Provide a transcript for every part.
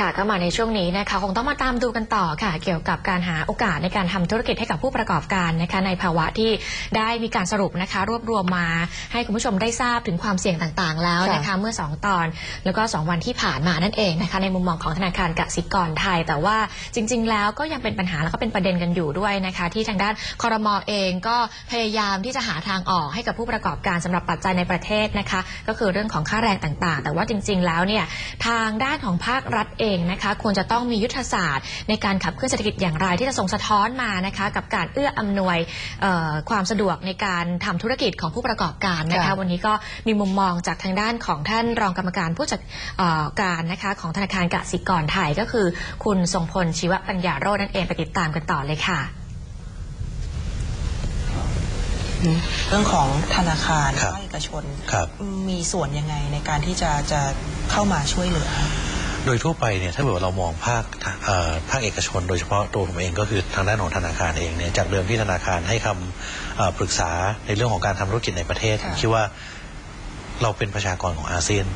Sky. ค่ะก็มาในช่วงนี้นะคะคงต้องมาตามดูกันต่อค่ะ เกี่ยวกับการหาโอกาสในการทำธุรกิจให้กับผู้ประกอบการนะคะในภาวะที่ได้มีการสรุปนะคะ รวบรวมมาให้คุณผู้ชมได้ทราบถึงความเสี่ยงต่างๆ แล้วนะคะเมื่อ 2 ตอน แล้วก็ 2 วันที่ผ่านมานั่นเองนะคะในมุมมองของธนาคารกสิกรไทย แต่ว่าจริง ๆ แล้วก็ยังเป็นปัญหาแล้วก็เป็นประเด็นกันอยู่ด้วยนะคะ ที่ทางด้านคอรมอเองก็พยายามที่จะหาทางออกให้กับผู้ประกอบการสำหรับปัจจัยในประเทศนะคะ ก็คือเรื่องของค่าแรงต่างๆ แต่ว่าจริง ๆ แล้วเนี่ยทางด้านของภาครัฐเองนะคะควรจะต้องมียุทธศาสตร์ ในการขับเคลื่อนเศรษฐกิจอย่างไรที่จะส่งสะท้อนมานะคะกับการเอื้ออำนวยเอ่อความสะดวกในการทำธุรกิจของผู้ประกอบการนะคะค่ะวันนี้ก็มีมุมมองจากทางด้านของท่านรองกรรมการผู้จัดเอ่อการนะคะของธนาคารกสิกรไทยก็คือ คุณทรงพลชีวปัญญาโรจน์นั่นเองไปติดตามกันต่อเลยค่ะเรื่องของธนาคารครับภาคเอกชนครับมีส่วนยังไงในการที่จะจะเข้ามาช่วยเหลือ โดยทั่วไปเนี่ยถ้าเกิดว่าเรามองภาคเอ่อภาคเอกชน โดยเฉพาะตัวผมเองก็คือทางด้านของธนาคารเองเนี่ยจากเดิมที่ธนาคารให้คำเอ่อปรึกษาในเรื่องของการทำธุรกิจในประเทศค่ะผมคิดว่าเราเป็นประชากรของอาเซียน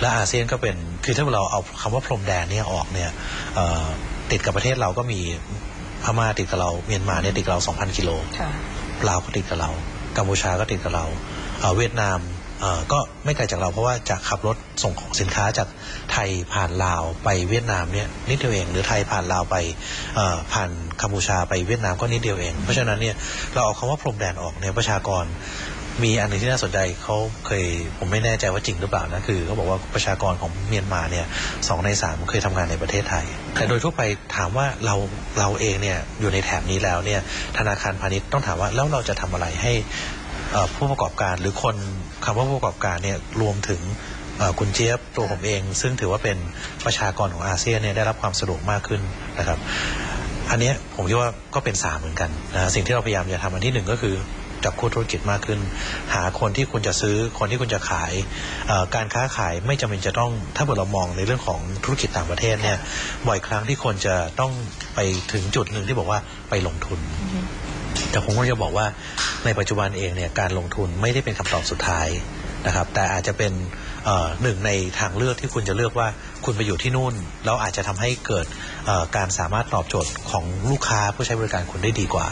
และอาเซียนก็เป็นคือถ้าเราเอาคำว่าพรมแดนเนี่ยออกเนี่ยเอ่อติดกับประเทศเราก็มีพม่าติดกับเราเมียนมาเนี่ยติดกับเรา 2,000 กิโลค่ะลาวก็ติดกับเรากัมพูชาก็ติดกับเราเอ่อเวียดนามเอ่อ ก็ไม่ไกลจากเราเพราะว่าจะขับรถส่งของสินค้าจากไทยผ่านลาวไปเวียดนามเนี่ยนิดเดียวเอง หรือไทยผ่านลาวไปผ่านกัมพูชาไปเวียดนามก็นิดเดียวเอง เพราะฉะนั้นเนี่ยเราเอาคำว่าพรมแดนออกเนี่ยประชากรมีอันหนึงที่น่าสนใจเขาเคยผมไม่แน่ใจว่าจริงหรือเปล่านะคือเขาบอกว่าประชากรของเมียนมาเนี่ยสองในสามเคยทำงานในประเทศไทย แต่โดยทั่วไปถามว่าเราเราเองเนี่ยอยู่ในแถบนี้แล้วเนี่ยธนาคารพาณิชย์ต้องถามว่าแล้วเราจะทำอะไรให้ ผู้ประกอบการหรือคนคำว่าผู้ประกอบการเนี่ยรวมถึงคุณเจี๊ยบตัวผมเอง ซึ่งถือว่าเป็นประชากรของอาเซียนเนี่ยได้รับความสะดวกมากขึ้นนะครับ อันนี้ผมคิดว่าก็เป็นสามเหมือนกันนะสิ่งที่เราพยายามจะทำอันที่หนึ่งก็คือจับคู่ธุรกิจมากขึ้น หาคนที่คุณจะซื้อคนที่คุณจะขายการค้าขายไม่จำเป็นจะต้องถ้าเกิดเรามองในเรื่องของธุรกิจต่างประเทศเนี่ยบ่อยครั้งที่คนจะต้องไปถึงจุดหนึ่งที่บอกว่าไปลงทุน แต่ผมก็จะบอกว่าในปัจจุบันเองเนี่ยการลงทุนไม่ได้เป็นคำตอบสุดท้ายนะครับ แต่อาจจะเป็นหนึ่งในทางเลือกที่คุณจะเลือกว่าคุณไปอยู่ที่นู่น แล้วอาจจะทำให้เกิดการสามารถตอบโจทย์ของลูกค้าผู้ใช้บริการคุณได้ดีกว่า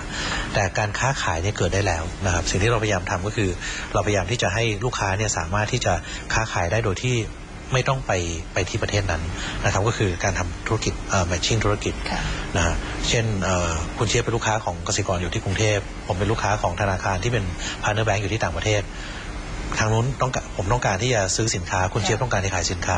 แต่การค้าขายเนี่ยเกิดได้แล้วนะครับ สิ่งที่เราพยายามทำก็คือ เราพยายามที่จะให้ลูกค้าเนี่ยสามารถที่จะค้าขายได้โดยที่ ไม่ต้องไปไปที่ประเทศนั้นนะครับก็คือการทำธุรกิจเอ่อ matching ธุรกิจค่ะนะฮะเช่นเอ่อคุณเชียบเป็นลูกค้าของกสิกรอยู่ที่กรุงเทพ ผมเป็นลูกค้าของธนาคารที่เป็นพาร์เนอร์แบงก์อยู่ที่ต่างประเทศ ทางนู้นต้องการผมต้องการที่จะซื้อสินค้า คุณเชียบต้องการที่ขายสินค้า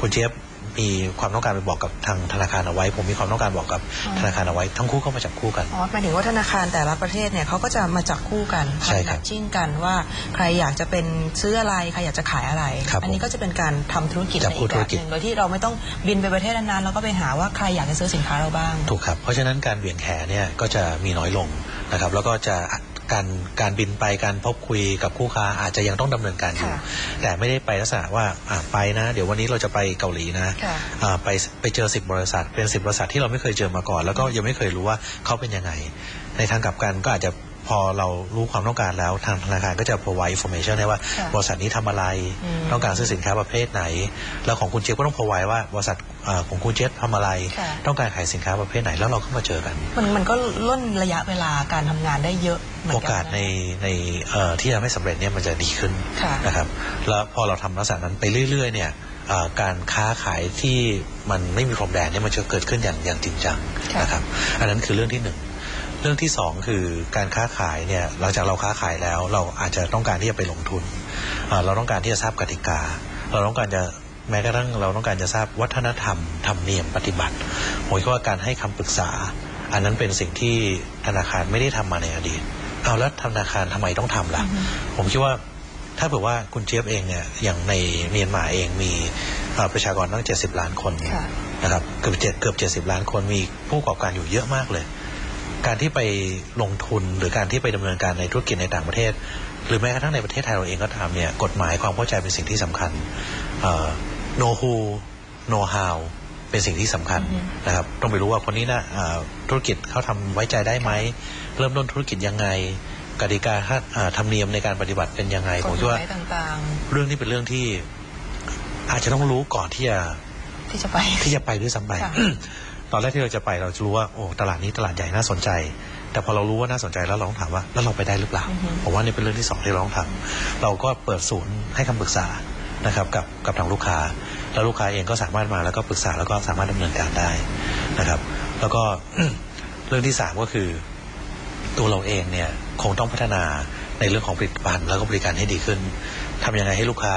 คุณเชียบ มีความต้องการไปบอกกับทางธนาคารเอาไว้ ผมมีความต้องการบอกกับอ๋อธนาคารเอาไว้ ทั้งคู่ก็มาจับคู่กันอ๋อหมายถึงว่าธนาคารแต่ละประเทศเนี่ยเขาก็จะมาจับคู่กันใช่ครับแมทชิ่งกันว่าใครอยากจะเป็นซื้ออะไรใครอยากจะขายอะไรครับอันี้ก็จะเป็นการทำธุรกิจจับในคู่อีกธุแบรบกิจหนึ่งโดยที่เราไม่ต้องบินไปประเทศนั้นๆแล้วก็ไปหาว่าใครอยากจะซื้อสินค้าเราบ้างถูกครับเพราะฉะนั้นการเบี่ยงแขเนี่ยก็จะมีน้อยลงนะครับแล้วก็จะ การการบินไปการพบคุยกับคู่ค้าอาจจะยังต้องดำเนินการอยู่ค่ะแต่ไม่ได้ไปลักษณะว่าอะไปนะ เดี๋ยววันนี้เราจะไปเกาหลีนะค่ะอ่าไปไปเจอสิบบริษัท เป็นสิบบริษัทที่เราไม่เคยเจอมาก่อน แล้วก็ยังไม่เคยรู้ว่าเขาเป็นยังไง ในทางกลับกันก็อาจจะ พอเรารู้ความต้องการแล้วทางธนาคารก็จะ provide information ให้ว่าค่ะบริษัทนี้ทำอะไร อืมต้องการซื้อสินค้าประเภทไหน แล้วของคุณเจี๊ยบก็ต้อง provide ว่าบริษัทอ่าของคุณเจี๊ยบทำอะไร ค่ะ ต้องการขายสินค้าประเภทไหนแล้วเราก็มาเจอกัน มันมันก็ล่นระยะเวลาการทำงานได้เยอะเหมือนโอกันกาสในในเอ่อที่จะไม่สำเร็จเนี่ยมันจะดีขึ้นค่ะนะครับแล้วพอเราทำลักษณะนั้นไปเรื่อยๆเนี่ยเอ่อการค้าขายที่มันไม่มีพรมแดนเนี่ยมันจะเกิดขึ้นอย่างอย่างจริงจังค่ะ นะครับอันนั้นคือเรื่องที่หนึ่ง เรื่องที่สองคือการค้าขายเนี่ยหลังจากเราค้าขายแล้ว เราอาจจะต้องการที่จะไปลงทุนเอ่อเราต้องการที่จะทราบกติกา เราต้องการจะแม้กระทั่งเราต้องการจะทราบวัฒนธรรมธรรมเนียมปฏิบัติผมคิดว่าการให้คำปรึกษา อันนั้นเป็นสิ่งที่ธนาคารไม่ได้ทำมาในอดีตเอาแล้วธนาคารทำไมต้องทำล่ะ ผมคิดว่าถ้าเผื่อว่าคุณเจี๊ยบเองเนี่ยอย่างในเมียนมาเองมีเอ่อประชากรตั้ง 70 ล้านคนค่ะนะครับเกือบเจ็ดเกือบ70 ล้านคนมีผู้ประกอบการอยู่เยอะมากเลย การที่ไปลงทุนหรือการที่ไปดำเนินการในธุรกิจในต่างประเทศ หรือแม้กระทั่งในประเทศไทยเราเองก็ตามเนี่ยกฎหมายความเข้าใจเป็นสิ่งที่สำคัญเอ่อ know who know how เป็นสิ่งที่สำคัญอือฮึนะครับต้องไปรู้ว่าคนนี้นะเอ่อธุรกิจเขาทำไว้ใจได้ไหม เริ่มต้นธุรกิจยังไงกติกาถ้าเอ่อธรรมเนียมในการปฏิบัติเป็นยังไงกผมฎคิดหว่ามายต่างเรื่องนี้เป็นเรื่องที่อาจจะต้องรู้ก่อนที่จะๆที่จะไปที่จะไปด้วยซ้ำไปค่ะ ตอนแรกที่เราจะไปเราจะรู้ว่าโอ้ตลาดนี้ตลาดใหญ่น่าสนใจ แต่พอเรารู้ว่าน่าสนใจแล้วเราต้องถามว่าแล้วเราไปได้หรือเปล่าอือฮึผมว่านี่เป็นเรื่องที่สองที่เราต้องทำเราก็เปิดศูนย์ให้คำปรึกษานะครับกับกับทางลูกค้า แล้วลูกค้าเองก็สามารถมาแล้วก็ปรึกษาแล้วก็สามารถดำเนินการได้นะครับ แล้วก็เรื่องที่สามก็คือ ตัวเราเองเนี่ยคงต้องพัฒนาในเรื่องของผลิตภัณฑ์แล้วก็บริการให้ดีขึ้นทำยังไงให้ลูกค้า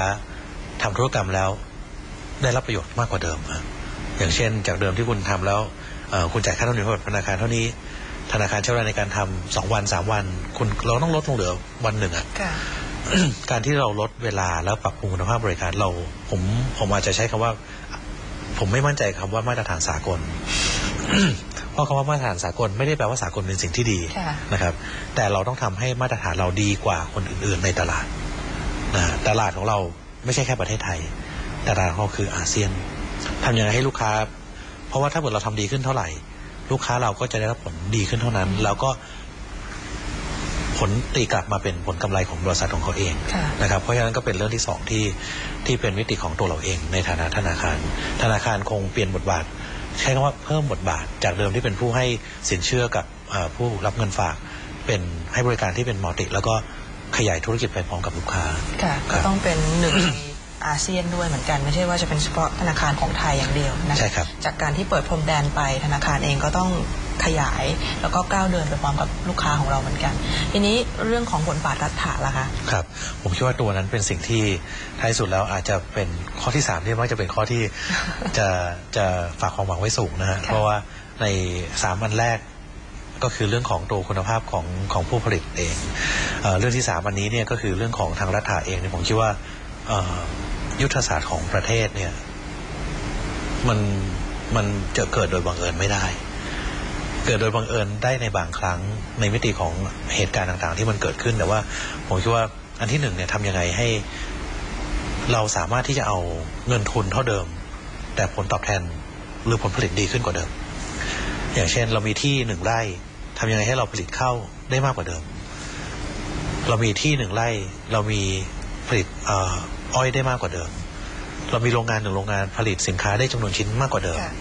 ทำธุรกรรมแล้ว ได้รับประโยชน์มากกว่าเดิมครับ อย่างเช่น จากเดิมที่คุณทำแล้วเอ่อคุณจ่ายค่าธรรมเนียมกับธนาคารเท่านี้ ธนาคารใช้เวลาในการทำสองวันสามวัน คุณเราต้องลดลงเหลือวันหนึ่งอะค่ะการที่เราลดเวลาแล้วปรับปรุงคุณภาพบริการเราผมผมอาจจะใช้คำว่า ผมไม่มั่นใจคำว่ามาตรฐานสากลเพราะคำว่ามาตรฐานสากลไม่ได้แปลว่าสากลเป็นสิ่งที่ดีค่ะนะครับ แต่เราต้องทำให้มาตรฐานเราดีกว่าคนอื่น ๆ ในตลาดนะตลาดของเราไม่ใช่แค่ประเทศไทย ตลาดของเราคืออาเซียน ทำยังไงให้ลูกค้า เพราะว่าถ้าเกิดเราทำดีขึ้นเท่าไหร่ ลูกค้าเราก็จะได้รับผลดีขึ้นเท่านั้น แล้วก็ผลตีกลับมาเป็นผลกำไรของบริษัทของเขาเองค่ะนะครับเพราะฉะนั้นก็เป็นเรื่องที่สองที่ที่เป็นมิติของตัวเราเอง ในฐานะธนาคาร ธนาคารคงเปลี่ยนบทบาท ใช้คำว่าเพิ่มบทบาท จากเดิมที่เป็นผู้ให้สินเชื่อกับเอ่อผู้รับเงินฝาก เป็นให้บริการที่เป็นมัลติแล้วก็ขยายธุรกิจไปพร้อมกับลูกค้าค่ะครัก็บต้องเป็นหนึ่งใน อาเซียนด้วยเหมือนกันไม่ใช่ว่าจะเป็นเฉพาะธนาคารของไทยอย่างเดียวนะใช่ครับจากการที่เปิดพรมแดนไปธนาคารเองก็ต้องขยาย แล้วก็ก้าวเดินไปพร้อมกับลูกค้าของเราเหมือนกัน ทีนี้เรื่องของบทบาทรัฐาล่ะคะครับ ผมคิดว่าตัวนั้นเป็นสิ่งที่ท้ายสุดแล้วอาจจะเป็นข้อที่สามที่มักจะเป็นข้อที่จะจะฝากความหวังไว้สูงนะฮะค่ะเพราะว่าในสามอันแรกก็คือเรื่องของตัวคุณภาพของของผู้ผลิตเองเออเรื่องที่สามอันนี้เนี่ยก็คือเรื่องของทางรัฐาเองเนี่ยผมคิดว่าเอ่อ ยุทธศาสตร์ของประเทศเนี่ย มันมันจะเกิดโดยบังเอิญไม่ได้ เกิดโดยบังเอิญได้ในบางครั้งในมิติของเหตุการณ์ต่างๆ ที่มันเกิดขึ้นแต่ว่า ผมคิดว่าอันที่หนึ่งเนี่ยทำยังไงให้ เราสามารถที่จะเอาเงินทุนเท่าเดิม แต่ผลตอบแทนหรือผลผลิตดีขึ้นกว่าเดิม อย่างเช่น เรามีที่หนึ่งไร่ทำยังไงให้เราผลิตข้าวได้มากกว่าเดิม เรามีที่หนึ่งไร่ เรามีผลิตเอ่ออ้อยได้มากกว่าเดิม เรามีโรงงานหนึ่งโรงงานผลิตสินค้าได้จำนวนชิ้นมากกว่าเดิมค่ะ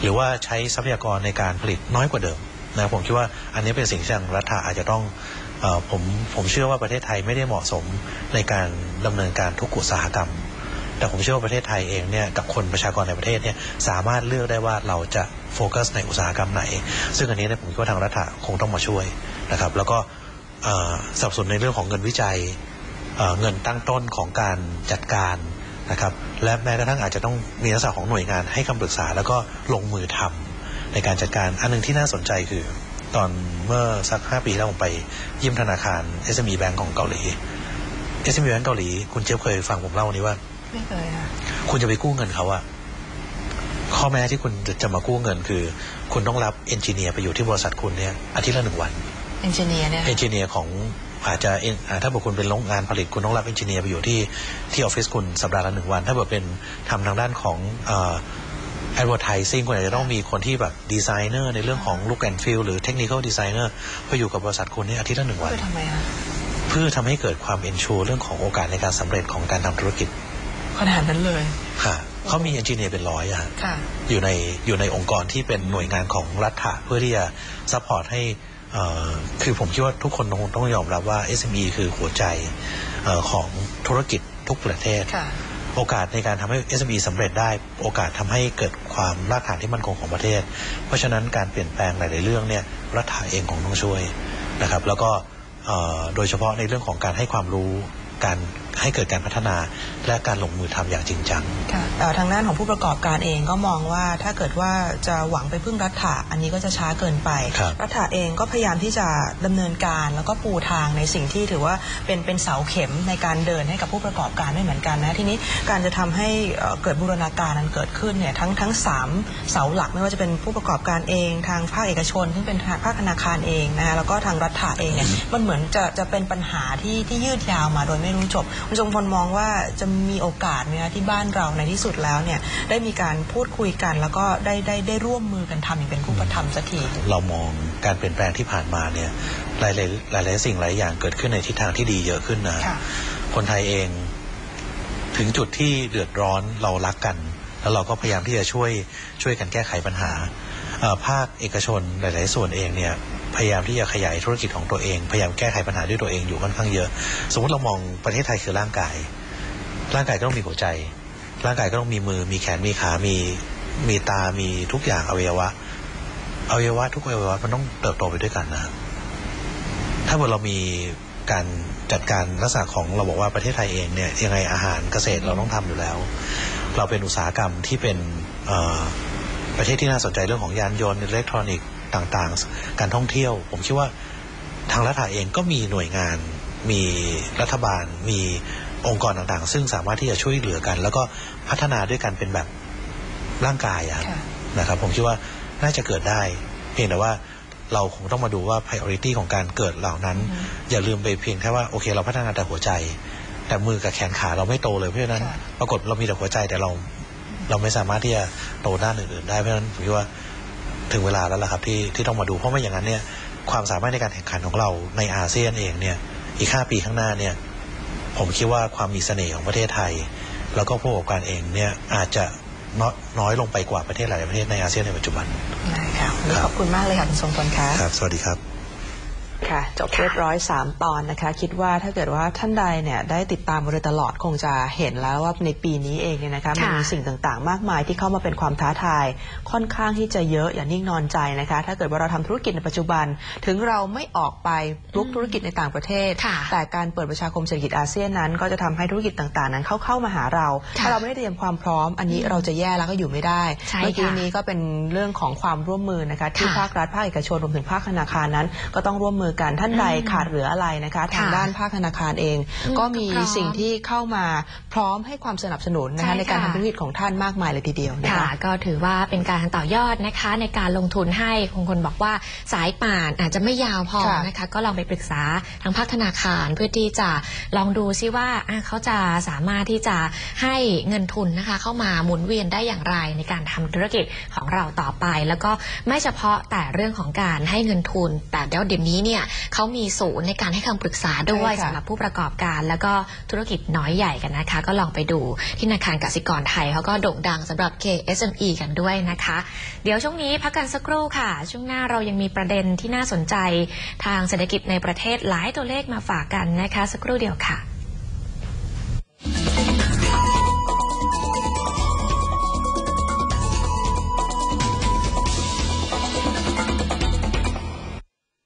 หรือว่าใช้ทรัพยากรในการผลิตน้อยกว่าเดิมนะผมคิดว่าอันนี้เป็นสิ่งที่ทางรัฐอาจจะต้องเออผมผมเชื่อว่าประเทศไทยไม่ได้เหมาะสมในการดำเนินการทุกอุตสาหกรรม แต่ผมเชื่อว่าประเทศไทยเองเนี่ยกับคนประชากรในประเทศเนี่ยสามารถเลือกได้ว่าเราจะโฟกัสในอุตสาหกรรมไหน ซึ่งอันนี้เนี่ยผมคิดว่าทางรัฐคงต้องมาช่วยนะครับ แล้วก็เอ่อสนับสนุนในเรื่องของเงินวิจัย เอ่อเงินตั้งต้นของการจัดการนะครับและแม้กระทั่งอาจจะต้องมีลักษณะของหน่วยงานให้คำปรึกษา แล้วก็ลงมือทำในการจัดการอันหนึงที่น่าสนใจคือ ตอนเมื่อสักห้าปีแล้วผมไปเยี่ยมธนาคาร SME Bank ของเกาหลี SME Bank เกาหลี คุณเจี๊ยบเคยฟังผมเล่านี้ว่า ไม่เคยค่ะคุณจะไปกู้เงินเขาอะข้อแม้ที่คุณจะจะมากู้เงินคือ คุณต้องรับเอนจิเนียร์ไปอยู่ที่บริษัทคุณเนี่ยอาทิตย์ละหนึ่งวันเอนจิเนียร์เนี่ยเอนจิเนียร์ของ อาจจะเอ็นอ่าถ้าบอกคุณเป็นโรงงานผลิตคุณต้องรับเอนจิเนียร์ไปอยู่ที่ที่ออฟฟิศคุณสัปดาห์ละหนึ่งวัน ถ้าเกิดเป็นทำทางด้านของเอ่อ advertising คุณอาจจะต้องมีคนที่แบบดีไซเนอร์ในเรื่องของ look and feel หรือ technical designer ไปอยู่กับบริษัทคุณเนี่ยอาทิตย์ละหนึ่งวันคือทำไมคะเพื่อทำให้เกิดความเอนชูเรื่องของโอกาสในการสำเร็จของการทำธุรกิจขนาดนั้นเลยค่ะเขามีเอนจิเนียร์เป็นร้อยอะค่ะอยู่ในอยู่ในองค์กรที่เป็นหน่วยงานของรัฐะเพื่อที่จะซัพพอร์ตให้เอ่อ คือผมคิดว่าทุกคนต้องต้องยอมรับว่า SME คือหัวใจเออของธุรกิจทุกประเทศค่ะโอกาสในการทำให้ SME สำเร็จได้ โอกาสทำให้เกิดความรากฐานที่มั่นคงของประเทศ เพราะฉะนั้นการเปลี่ยนแปลงหลาย ๆ เรื่องเนี่ยรัฐาเองคงต้องช่วยนะครับ แล้วก็เอ่อโดยเฉพาะในเรื่องของการให้ความรู้การ ให้เกิดการพัฒนาและการลงมือทำอย่างจริงจังค่ะแต่ทางด้านของผู้ประกอบการเองก็มองว่าถ้าเกิดว่าจะหวังไปพึ่งรัฐะอันนี้ก็จะช้าเกินไปครับรัฐะเองก็พยายามที่จะดำเนินการแล้วก็ปูทางในสิ่งที่ถือว่าเป็นเป็นเสาเข็มในการเดินให้กับผู้ประกอบการไม่เหมือนกันนะทีนี้การจะทำให้เอ่อเกิดบูรณาการนั้นเกิดขึ้นเนี่ยทั้งทั้งสามเสาหลักไม่ว่าจะเป็นผู้ประกอบการเอง ทางภาคเอกชนซึ่งเป็นภาคธนาคารเองนะคะแล้วก็ทางรัฐะเองเนี่ยมันเหมือนจะจะเป็นปัญหาที่ที่ยืดยาวมาโดยไม่รู้จบคุณทรงพลมองว่าจะมีโอกาสไหมคะที่บ้านเราในที่สุดแล้วเนี่ยได้มีการพูดคุยกัน แล้วก็ได้ได้ได้ร่วมมือกันทำอย่างเป็นรูปธรรมสักทีเรามองการเปลี่ยนแปลงที่ผ่านมาเนี่ยหลายๆหลายหลายๆสิ่งหลายอย่างเกิดขึ้นในทิศทางที่ดีเยอะขึ้นนะค่ะคนไทยเองถึงจุดที่เดือดร้อนเรารักกัน แล้วเราก็พยายามที่จะช่วยช่วยกันแก้ไขปัญหาเอ่อภาคเอกชนหลาย ๆ ส่วนเองเนี่ย พยายามที่จะขยายธุรกิจของตัวเอง พยายามแก้ไขปัญหาด้วยตัวเองอยู่ค่อนข้างเยอะ สมมติเรามองประเทศไทยคือร่างกาย ร่างกายก็ต้องมีหัวใจ ร่างกายก็ต้องมีมือ มีแขน มีขา มี มีตา มีทุกอย่างอวัยวะ อวัยวะทุกอวัยวะมันต้องเติบโตไปด้วยกันนะ ถ้าเกิดเรามีการจัดการลักษณะของเราบอกว่าประเทศไทยเองเนี่ยยังไงอาหารเกษตรเราต้องทำอยู่แล้ว เราเป็นอุตสาหกรรมที่เป็นประเทศที่น่าสนใจเรื่องของยานยนต์อิเล็กทรอนิกส์ ต่างๆ การท่องเที่ยว ผมคิดว่าทางรัฐเองก็มีหน่วยงาน มีรัฐบาล มีองค์กรต่างๆ ซึ่งสามารถที่จะช่วยเหลือกัน แล้วก็พัฒนาด้วยกันเป็นแบบร่างกายอะครับค่ะนะครับ ผมคิดว่าน่าจะเกิดได้ เพียงแต่ว่าเราคงต้องมาดูว่า priority ของการเกิดเหล่านั้น อย่าลืมไปเพียงแค่ว่าโอเคเราพัฒนาแต่หัวใจ แต่มือกับแขนขาเราไม่โตเลยเพราะฉะนั้นค่ะปรากฏเรามีแต่หัวใจแต่เรา เราไม่สามารถที่จะโตด้านอื่นๆได้เพราะฉะนั้นผมคิดว่า ถึงเวลาแล้วล่ะครับที่ที่ต้องมาดูเพราะไม่อย่างนั้นเนี่ยความสามารถในการแข่งขันของเราในอาเซียนเองเนี่ยอีกห้าปีข้างหน้าเนี่ยผมคิดว่าความมีเสน่ห์ของประเทศไทย แล้วก็ผู้ประกอบการเองเนี่ยอาจจะน้อยน้อยลงไปกว่าประเทศหลายๆประเทศในอาเซียนในปัจจุบันได้ค่ะวันนี้ขอบคุณมากเลยค่ะคุณทรงพลคะครับ สวัสดีครับ ค่ะ จบเรียบร้อย 3 ตอนนะคะ คิดว่าถ้าเกิดว่าท่านใดเนี่ยได้ติดตามมาโดยตลอดคงจะเห็นแล้วว่าในปีนี้เองเนี่ยนะคะค่ะมีสิ่งต่างๆ มากมายที่เข้ามาเป็นความท้าทาย ค่อนข้างที่จะเยอะอย่านิ่งนอนใจนะคะ ถ้าเกิดว่าเราทำธุรกิจในปัจจุบัน ถึงเราไม่ออกไปลุกธุรกิจในต่างประเทศค่ะแต่การเปิดประชาคมเศรษฐกิจอาเซียนนั้น ก็จะทำให้ธุรกิจต่างๆ นั้นเข้าเข้ามาหาเราค่ะถ้าเราไม่ได้เตรียมความพร้อม อันนี้เราจะแย่แล้วก็อยู่ไม่ได้ใช่เมื่อกี้ค่ะนี้ก็เป็นเรื่องของความร่วมมือนะคะที่ค่ะภาครัฐภาคเอกชนรวมถึงภาคธนาคารนั้นก็ต้องร่วมมือกันท่านใดอืมขาดเหลืออะไรนะคะ ทางค่ะด้านภาคธนาคารเองอืมก็มีก็พร้อมสิ่งที่เข้ามาพร้อมให้ความสนับสนุนนะใช่คะในการค่ะทำธุรกิจของท่านมากมายเลยทีเดียวนะค่ะคะก็ถือว่าเป็นการต่อยอดนะคะในการลงทุนให้คงคนบอกว่าสายป่านอาจจะไม่ยาวพอค่ะนะคะ ก็ลองไปปรึกษาทางภาคธนาคารเพื่อที่จะลองดูซิว่าอะเขาจะสามารถที่จะให้เงินทุนนะคะ เข้ามาหมุนเวียนได้อย่างไรในการทำธุรกิจของเราต่อไป แล้วก็ไม่เฉพาะแต่เรื่องของการให้เงินทุนแต่เดี๋ยวเดี๋ยวนี้เนี่ยเขามีศูนย์ในการให้คำปรึกษาด้วยใช่ค่ะ สำหรับผู้ประกอบการ แล้วก็ธุรกิจน้อยใหญ่กันนะคะ ก็ลองไปดูที่ธนาคารกสิกรไทยเขาก็โด่งดังสำหรับ KSME กันด้วยนะคะ เดี๋ยวช่วงนี้พักกันสักครู่ค่ะ ช่วงหน้าเรายังมีประเด็นที่น่าสนใจ ทางเศรษฐกิจในประเทศหลายตัวเลขมาฝากกันนะคะ สักครู่เดียวค่ะ